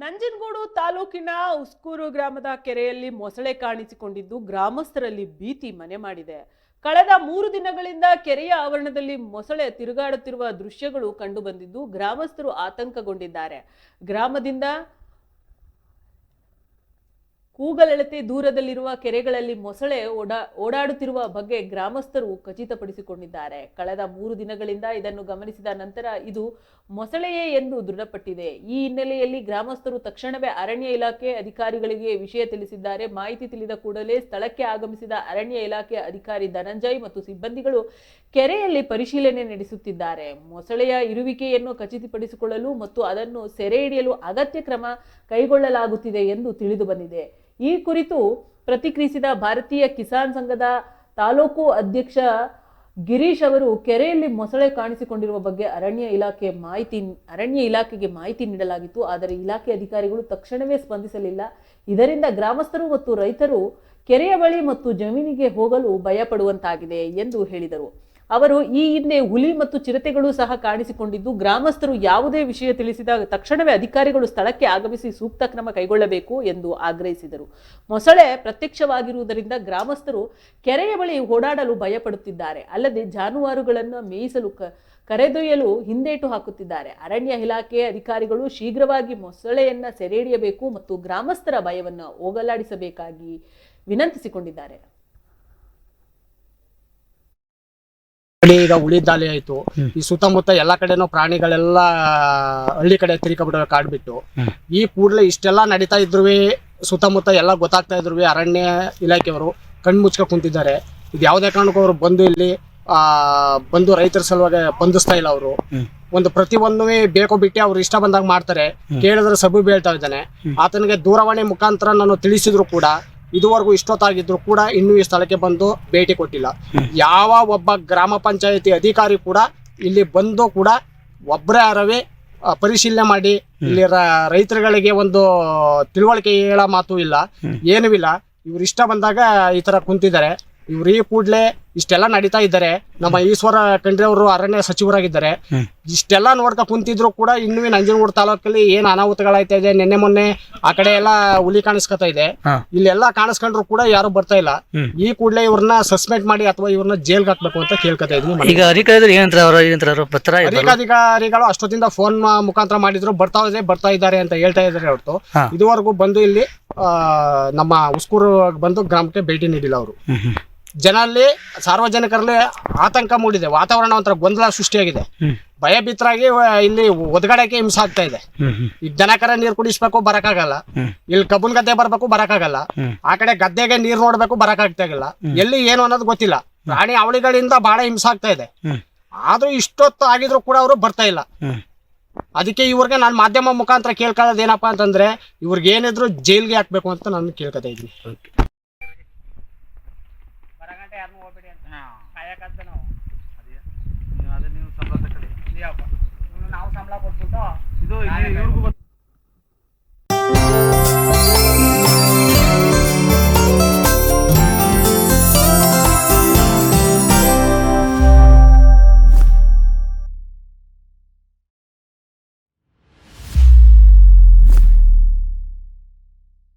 ನಂಜನಗೂಡು ತಾಲೂಕಿನ ಉಸ್ಕೂರು ಗ್ರಾಮದ ಕೆರೆಯಲ್ಲಿ ಮೊಸಳೆ ಕಾಣಿಸಿಕೊಂಡಿದ್ದು ಗ್ರಾಮಸ್ಥರಲ್ಲಿ ಭೀತಿ ಮನೆ ಮಾಡಿದೆ. ಕಳೆದ ಮೂರು ದಿನಗಳಿಂದ ಕೆರೆಯ ಆವರಣದಲ್ಲಿ ಮೊಸಳೆ ತಿರುಗಾಡುತ್ತಿರುವ ದೃಶ್ಯಗಳು ಕಂಡುಬಂದಿದ್ದು ಗ್ರಾಮಸ್ಥರು ಆತಂಕಗೊಂಡಿದ್ದಾರೆ. ಗ್ರಾಮದಿಂದ ಕೂಗಲೆಳತೆ ದೂರದಲ್ಲಿರುವ ಕೆರೆಗಳಲ್ಲಿ ಮೊಸಳೆ ಓಡಾ, ಓಡಾಡುತ್ತಿರುವ ಬಗ್ಗೆ ಗ್ರಾಮಸ್ಥರು ಖಚಿತಪಡಿಸಿಕೊಂಡಿದ್ದಾರೆ. ಕಳೆದ ಮೂರು ದಿನಗಳಿಂದ ಇದನ್ನು ಗಮನಿಸಿದ ನಂತರ ಇದು ಮೊಸಳೆಯೇ ಎಂದು ದೃಢಪಟ್ಟಿದೆ. ಈ ಹಿನ್ನೆಲೆಯಲ್ಲಿ ಗ್ರಾಮಸ್ಥರು ತಕ್ಷಣವೇ ಅರಣ್ಯ ಇಲಾಖೆ ಅಧಿಕಾರಿಗಳಿಗೆ ವಿಷಯ ತಿಳಿಸಿದ್ದಾರೆ. ಮಾಹಿತಿ ತಿಳಿದ ಕೂಡಲೇ ಸ್ಥಳಕ್ಕೆ ಆಗಮಿಸಿದ ಅರಣ್ಯ ಇಲಾಖೆ ಅಧಿಕಾರಿ ಧನಂಜಯ್ ಮತ್ತು ಸಿಬ್ಬಂದಿಗಳು ಕೆರೆಯಲ್ಲಿ ಪರಿಶೀಲನೆ ನಡೆಸುತ್ತಿದ್ದಾರೆ. ಮೊಸಳೆಯ ಇರುವಿಕೆಯನ್ನು ಖಚಿತಪಡಿಸಿಕೊಳ್ಳಲು ಮತ್ತು ಅದನ್ನು ಸೆರೆ ಹಿಡಿಯಲು ಅಗತ್ಯ ಕ್ರಮ ಕೈಗೊಳ್ಳಲಾಗುತ್ತಿದೆ ಎಂದು ತಿಳಿದು ಬಂದಿದೆ. ಈ ಕುರಿತು ಪ್ರತಿಕ್ರಿಯಿಸಿದ ಭಾರತೀಯ ಕಿಸಾನ್ ಸಂಘದ ತಾಲೂಕು ಅಧ್ಯಕ್ಷ ಗಿರೀಶ್ ಅವರು ಕೆರೆಯಲ್ಲಿ ಮೊಸಳೆ ಕಾಣಿಸಿಕೊಂಡಿರುವ ಬಗ್ಗೆ ಅರಣ್ಯ ಇಲಾಖೆ ಮಾಹಿತಿ, ಅರಣ್ಯ ಇಲಾಖೆಗೆ ಮಾಹಿತಿ ನೀಡಲಾಗಿತ್ತು. ಆದರೆ ಇಲಾಖೆ ಅಧಿಕಾರಿಗಳು ತಕ್ಷಣವೇ ಸ್ಪಂದಿಸಲಿಲ್ಲ. ಇದರಿಂದ ಗ್ರಾಮಸ್ಥರು ಮತ್ತು ರೈತರು ಕೆರೆಯ ಬಳಿ ಮತ್ತು ಜಮೀನಿಗೆ ಹೋಗಲು ಭಯಪಡುವಂತಾಗಿದೆ ಎಂದು ಹೇಳಿದರು. ಅವರು ಈ ಹಿಂದೆ ಹುಲಿ ಮತ್ತು ಚಿರತೆಗಳು ಸಹ ಕಾಣಿಸಿಕೊಂಡಿದ್ದು, ಗ್ರಾಮಸ್ಥರು ಯಾವುದೇ ವಿಷಯ ತಿಳಿಸಿದಾಗ ತಕ್ಷಣವೇ ಅಧಿಕಾರಿಗಳು ಸ್ಥಳಕ್ಕೆ ಆಗಮಿಸಿ ಸೂಕ್ತ ಕ್ರಮ ಕೈಗೊಳ್ಳಬೇಕು ಎಂದು ಆಗ್ರಹಿಸಿದರು. ಮೊಸಳೆ ಪ್ರತ್ಯಕ್ಷವಾಗಿರುವುದರಿಂದ ಗ್ರಾಮಸ್ಥರು ಕೆರೆಯ ಬಳಿ ಓಡಾಡಲು ಭಯಪಡುತ್ತಿದ್ದಾರೆ. ಅಲ್ಲದೆ ಜಾನುವಾರುಗಳನ್ನು ಮೇಯಿಸಲು ಕರೆದೊಯ್ಯಲು ಹಿಂದೇಟು ಹಾಕುತ್ತಿದ್ದಾರೆ. ಅರಣ್ಯ ಇಲಾಖೆ ಅಧಿಕಾರಿಗಳು ಶೀಘ್ರವಾಗಿ ಮೊಸಳೆಯನ್ನ ಸೆರೆಹಿಡಿಯಬೇಕು ಮತ್ತು ಗ್ರಾಮಸ್ಥರ ಭಯವನ್ನು ಹೋಗಲಾಡಿಸಬೇಕಾಗಿ ವಿನಂತಿಸಿಕೊಂಡಿದ್ದಾರೆ. ಕಡೆ ಈಗ ಉಳಿದಾಲಿ ಆಯ್ತು. ಈ ಸುತ್ತಮುತ್ತ ಎಲ್ಲಾ ಕಡೆನೂ ಪ್ರಾಣಿಗಳೆಲ್ಲ ಹಳ್ಳಿ ಕಡೆ ತಿರ್ಕೊಬಿಡವೆ ಕಾಡ್ಬಿಟ್ಟು. ಈ ಕೂಡಲೇ ಇಷ್ಟೆಲ್ಲಾ ನಡೀತಾ ಇದ್ರು ಸುತ್ತಮುತ್ತ ಎಲ್ಲ ಗೊತ್ತಾಗ್ತಾ ಇದ್ರು ಅರಣ್ಯ ಇಲಾಖೆಯವರು ಕಣ್ಣು ಮುಚ್ಕ ಕುಂತಿದ್ದಾರೆ. ಇದು ಯಾವುದೇ ಕಾರಣಕ್ಕೂ ಅವರು ಬಂದು ಇಲ್ಲಿ ಆ ಬಂದು ರೈತರ ಸಲುವಾಗಿ ಬಂಧಿಸ್ತಾ ಇಲ್ಲ ಅವರು. ಒಂದು ಪ್ರತಿಯೊಂದು ಬೇಕೋ ಬಿಟ್ಟು ಅವ್ರು ಇಷ್ಟ ಬಂದಾಗ ಮಾಡ್ತಾರೆ. ಕೇಳಿದ್ರೆ ಸಬು ಬೀಳ್ತಾ ಇದ್ದಾನೆ. ಆತನಿಗೆ ದೂರವಾಣಿ ಮುಖಾಂತರ ನಾನು ತಿಳಿಸಿದ್ರು ಕೂಡ ಇದುವರೆಗೂ ಇಷ್ಟೊತ್ತಾಗಿದ್ರು ಕೂಡ ಇನ್ನೂ ಈ ಸ್ಥಳಕ್ಕೆ ಬಂದು ಭೇಟಿ ಕೊಟ್ಟಿಲ್ಲ. ಯಾವ ಒಬ್ಬ ಗ್ರಾಮ ಪಂಚಾಯತಿ ಅಧಿಕಾರಿ ಕೂಡ ಇಲ್ಲಿ ಬಂದು ಕೂಡ ಒಬ್ಬರೇ ಅರವೇ ಪರಿಶೀಲನೆ ಮಾಡಿ ಇಲ್ಲಿ ರೈತರುಗಳಿಗೆ ಒಂದು ತಿಳುವಳಿಕೆ ಹೇಳೋ ಮಾತು ಇಲ್ಲ. ಏನೂ ಇಲ್ಲ. ಇವ್ರು ಇಷ್ಟ ಬಂದಾಗ ಈ ತರ ಕುಂತಿದ್ದಾರೆ. ಇವ್ರು ಈ ಕೂಡ್ಲೆ ಇಷ್ಟೆಲ್ಲ ನಡೀತಾ ಇದ್ದಾರೆ. ನಮ್ಮ ಈಶ್ವರ ಖಂಡ್ರೆ ಅವರು ಅರಣ್ಯ ಸಚಿವರಾಗಿದ್ದಾರೆ. ಇಷ್ಟೆಲ್ಲ ನೋಡ್ಕ ಕುಂತಿದ್ರು ಕೂಡ ಇನ್ನೂ ನಂಜನಗೂಡು ತಾಲೂಕಲ್ಲಿ ಏನ್ ಅನಾಹುತಗಳಾಯ್ತಾ ಇದೆ ನಿನ್ನೆ ಮೊನ್ನೆ ಆ ಕಡೆ ಎಲ್ಲ ಹುಲಿ ಕಾಣಿಸ್ಕೊತಾ ಇದೆ. ಇಲ್ಲೆಲ್ಲಾ ಕಾಣಿಸ್ಕೊಂಡ್ರು ಕೂಡ ಯಾರು ಬರ್ತಾ ಇಲ್ಲ. ಈ ಕೂಡಲೇ ಇವ್ರನ್ನ ಸಸ್ಪೆಂಡ್ ಮಾಡಿ ಅಥವಾ ಇವ್ರನ್ನ ಜೈಲ್ಗೆ ಹಾಕ್ಬೇಕು ಅಂತ ಕೇಳ್ಕೊತಾ ಇದ್ವಿ ಈಗ ಅಧಿಕಾರಿಗಳು ಅಷ್ಟೊತ್ತಿಂದ ಫೋನ್ ಮುಖಾಂತರ ಮಾಡಿದ್ರು. ಬರ್ತಾ ಇದೆ ಬರ್ತಾ ಇದ್ದಾರೆ ಅಂತ ಹೇಳ್ತಾ ಇದ್ದಾರೆ ಹೊರತು. ಇದುವರೆಗೂ ಬಂದು ಇಲ್ಲಿ ಆ, ನಮ್ಮ ಉಸ್ಕೂರು ಬಂದು ಗ್ರಾಮಕ್ಕೆ ಭೇಟಿ ನೀಡಿಲ್ಲ ಅವರು. ಜನಲ್ಲಿ ಸಾರ್ವಜನಿಕರಲ್ಲಿ ಆತಂಕ ಮೂಡಿದೆ. ವಾತಾವರಣ ಒಂಥರ ಗೊಂದಲ ಸೃಷ್ಟಿಯಾಗಿದೆ. ಭಯಭೀತರಾಗಿ ಇಲ್ಲಿ ಒದಗಡಕ್ಕೆ ಹಿಂಸೆ ಆಗ್ತಾ ಇದೆ ಈ ದನಕರ ನೀರ್ ಕುಡಿಸ್ಬೇಕು ಬರಕ್ಕಾಗಲ್ಲ. ಹ್ಮ್. ಇಲ್ಲಿ ಕಬ್ಬನ್ ಗದ್ದೆ ಬರ್ಬೇಕು ಬರಕ್ಕಾಗಲ್ಲ. ಆ ಕಡೆ ಗದ್ದೆಗೆ ನೀರ್ ನೋಡ್ಬೇಕು ಬರಕ್ಕಾಗ್ತಾಗಿಲ್ಲ ಎಲ್ಲಿ ಏನು ಅನ್ನೋದು ಗೊತ್ತಿಲ್ಲ. ಪ್ರಾಣಿ ಅವಳಿಗಳಿಂದ ಬಹಳ ಹಿಂಸೆ ಆಗ್ತಾ ಇದೆ ಆದ್ರೂ ಇಷ್ಟೊತ್ತು ಆಗಿದ್ರು ಕೂಡ ಅವರು ಬರ್ತಾ ಇಲ್ಲ. ಅದಕ್ಕೆ ಇವ್ರಿಗೆ ನಾನು ಮಾಧ್ಯಮ ಮುಖಾಂತರ ಕೇಳ್ಕೊಳ್ಳೋದು ಏನಪ್ಪಾ ಅಂತಂದ್ರೆ ಇವ್ರಿಗೆ ಏನಿದ್ರು ಜೈಲ್ಗೆ ಹಾಕ್ಬೇಕು ಅಂತ ನಾನು ಕೇಳ್ಕೊತಾ ಇದ್ದೀನಿ. ಇದು ಇವ್ರಿಗೂ